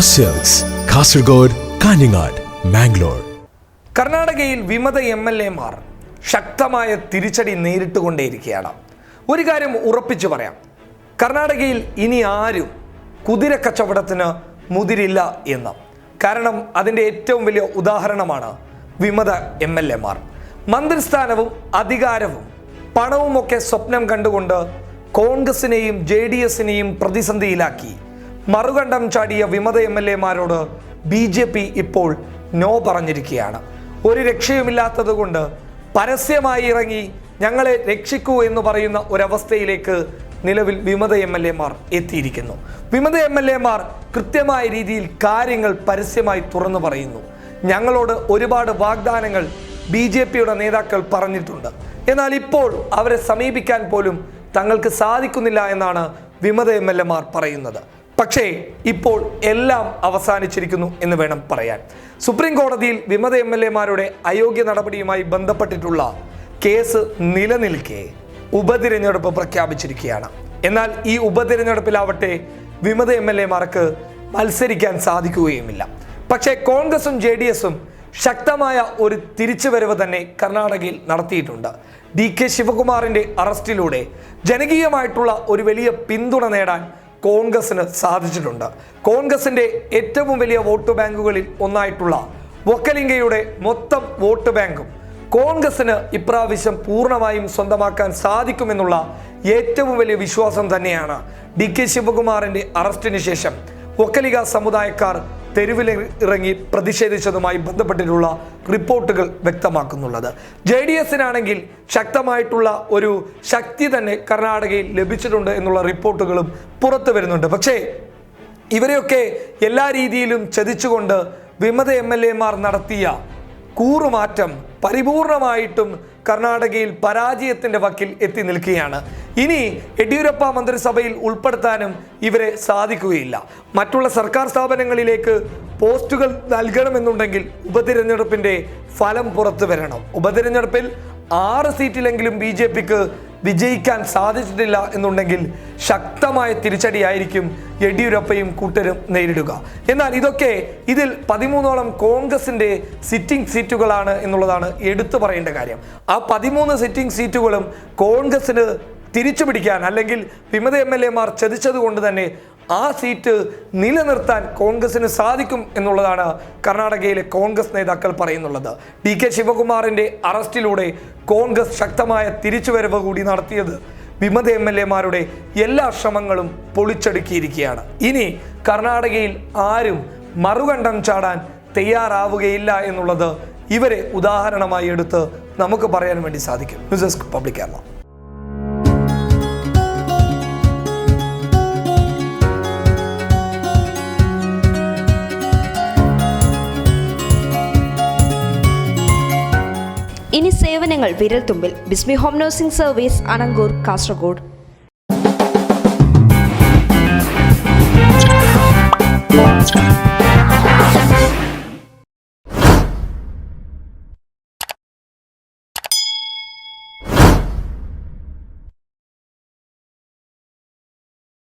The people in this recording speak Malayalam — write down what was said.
സെൽസ് കാസർഗോഡ് കാഞ്ഞങ്ങാട് മാംഗ്ലൂർ കർണാടകയിൽ വിമത എം എൽ എമാർ ശക്തമായ തിരിച്ചടി നേരിട്ടുകൊണ്ടേയിരിക്കുകയാണ്. ഒരു കാര്യം ഉറപ്പിച്ചു പറയാം. കർണാടകയിൽ ഇനി ആരും കുതിര കച്ചവടത്തിന് മുതിരില്ല എന്ന്. കാരണം അതിന്റെ ഏറ്റവും വലിയ ഉദാഹരണമാണ് വിമത എം എൽ എമാർ മന്ത്രിസ്ഥാനവും അധികാരവും പണവുമൊക്കെ സ്വപ്നം കണ്ടുകൊണ്ട് കോൺഗ്രസിനെയും ജെ ഡി എസിനെയും പ്രതിസന്ധിയിലാക്കി. മറുകണ്ഠം ചാടിയ വിമത എം എൽ എമാരോട് ബി ജെ പി ഇപ്പോൾ നോ പറഞ്ഞിരിക്കുകയാണ്. ഒരു രക്ഷയുമില്ലാത്തത് കൊണ്ട് പരസ്യമായി ഇറങ്ങി ഞങ്ങളെ രക്ഷിക്കൂ എന്ന് പറയുന്ന ഒരവസ്ഥയിലേക്ക് നിലവിൽ വിമത എം എൽ എമാർ എത്തിയിരിക്കുന്നു. വിമത എം എൽ എമാർ കൃത്യമായ രീതിയിൽ കാര്യങ്ങൾ പരസ്യമായി തുറന്നു പറയുന്നു. ഞങ്ങളോട് ഒരുപാട് വാഗ്ദാനങ്ങൾ ബി ജെ പിയുടെ നേതാക്കൾ പറഞ്ഞിട്ടുണ്ട്. എന്നാൽ ഇപ്പോൾ അവരെ സമീപിക്കാൻ പോലും തങ്ങൾക്ക് സാധിക്കുന്നില്ല എന്നാണ് വിമത എം എൽ എമാർ പറയുന്നത്. പക്ഷേ ഇപ്പോൾ എല്ലാം അവസാനിച്ചിരിക്കുന്നു എന്ന് വേണം പറയാൻ. സുപ്രീം കോടതിയിൽ വിമത എം എൽ എമാരുടെ അയോഗ്യ നടപടിയുമായി ബന്ധപ്പെട്ടിട്ടുള്ള കേസ് നിലനിൽക്കെ ഉപതിരഞ്ഞെടുപ്പ് പ്രഖ്യാപിച്ചിരിക്കുകയാണ്. എന്നാൽ ഈ ഉപതിരഞ്ഞെടുപ്പിലാവട്ടെ വിമത എം എൽ എമാർക്ക് മത്സരിക്കാൻ സാധിക്കുകയുമില്ല. പക്ഷേ കോൺഗ്രസും ജെ ഡി എസും ശക്തമായ ഒരു തിരിച്ചുവരവ് തന്നെ കർണാടകയിൽ നടത്തിയിട്ടുണ്ട്. ഡി കെ ശിവകുമാറിന്റെ അറസ്റ്റിലൂടെ ജനകീയമായിട്ടുള്ള ഒരു വലിയ പിന്തുണ നേടാൻ കോൺഗ്രസിന് സാധിച്ചിട്ടുണ്ട്. കോൺഗ്രസിന്റെ ഏറ്റവും വലിയ വോട്ട് ബാങ്കുകളിൽ ഒന്നായിട്ടുള്ള വക്കലിംഗയുടെ മൊത്തം വോട്ട് ബാങ്കും കോൺഗ്രസിന് ഇപ്രാവശ്യം പൂർണമായും സ്വന്തമാക്കാൻ സാധിക്കുമെന്നുള്ള ഏറ്റവും വലിയ വിശ്വാസം തന്നെയാണ്. ഡി കെ ശിവകുമാറിന്റെ അറസ്റ്റിന് ശേഷം ഒക്കലിക സമുദായക്കാർ തെരുവിൽ ഇറങ്ങി പ്രതിഷേധിച്ചതുമായി ബന്ധപ്പെട്ടിട്ടുള്ള റിപ്പോർട്ടുകൾ വ്യക്തമാക്കുന്നുള്ളത്. ജെ ഡി എസിനാണെങ്കിൽ ശക്തമായിട്ടുള്ള ഒരു ശക്തി തന്നെ കർണാടകയിൽ ലഭിച്ചിട്ടുണ്ട് എന്നുള്ള റിപ്പോർട്ടുകളും പുറത്തു വരുന്നുണ്ട്. പക്ഷേ ഇവരെയൊക്കെ എല്ലാ രീതിയിലും ചതിച്ചുകൊണ്ട് വിമത എം എൽ എമാർ നടത്തിയ കൂറുമാറ്റം പരിപൂർണമായിട്ടും കർണാടകയിൽ പരാജയത്തിന്റെ വക്കിൽ എത്തി നിൽക്കുകയാണ്. ഇനി യെഡ്യൂരപ്പ മന്ത്രിസഭയിൽ ഉൾപ്പെടുത്താനും ഇവരെ സാധിക്കുകയില്ല. മറ്റുള്ള സർക്കാർ സ്ഥാപനങ്ങളിലേക്ക് പോസ്റ്റുകൾ നൽകണമെന്നുണ്ടെങ്കിൽ ഉപതിരഞ്ഞെടുപ്പിന്റെ ഫലം പുറത്തു വരണം. ഉപതിരഞ്ഞെടുപ്പിൽ ആറ് സീറ്റിലെങ്കിലും ബി ജെ പിക്ക് വിജയിക്കാൻ സാധിച്ചിട്ടില്ല എന്നുണ്ടെങ്കിൽ ശക്തമായ തിരിച്ചടിയായിരിക്കും യെഡ്യൂരപ്പയും കൂട്ടരും നേരിടുക. എന്നാൽ ഇതൊക്കെ ഇതിൽ പതിമൂന്നോളം കോൺഗ്രസിന്റെ സിറ്റിംഗ് സീറ്റുകളാണ് എന്നുള്ളതാണ് എടുത്തു പറയേണ്ട കാര്യം. ആ പതിമൂന്ന് സിറ്റിംഗ് സീറ്റുകളും കോൺഗ്രസിന് തിരിച്ചു പിടിക്കാൻ അല്ലെങ്കിൽ വിമത എം എൽ എമാർ ചതിച്ചത് കൊണ്ട് തന്നെ ആ സീറ്റ് നിലനിർത്താൻ കോൺഗ്രസിന് സാധിക്കും എന്നുള്ളതാണ് കർണാടകയിലെ കോൺഗ്രസ് നേതാക്കൾ പറയുന്നുള്ളത്. ഡി കെ ശിവകുമാറിന്റെ അറസ്റ്റിലൂടെ കോൺഗ്രസ് ശക്തമായ തിരിച്ചുവരവ് കൂടി നടത്തിയത് വിമത എം എൽ എമാരുടെ എല്ലാ ശ്രമങ്ങളും പൊളിച്ചടുക്കിയിരിക്കുകയാണ്. ഇനി കർണാടകയിൽ ആരും മറുകണ്ഠം ചാടാൻ തയ്യാറാവുകയില്ല എന്നുള്ളത് ഇവരെ ഉദാഹരണമായി എടുത്ത് നമുക്ക് പറയാൻ വേണ്ടി സാധിക്കും. News desk public Kerala. സേവനങ്ങൾ വിരൽത്തുമ്പിൽ. Bismi home nursing service Anangoor Kasaragod.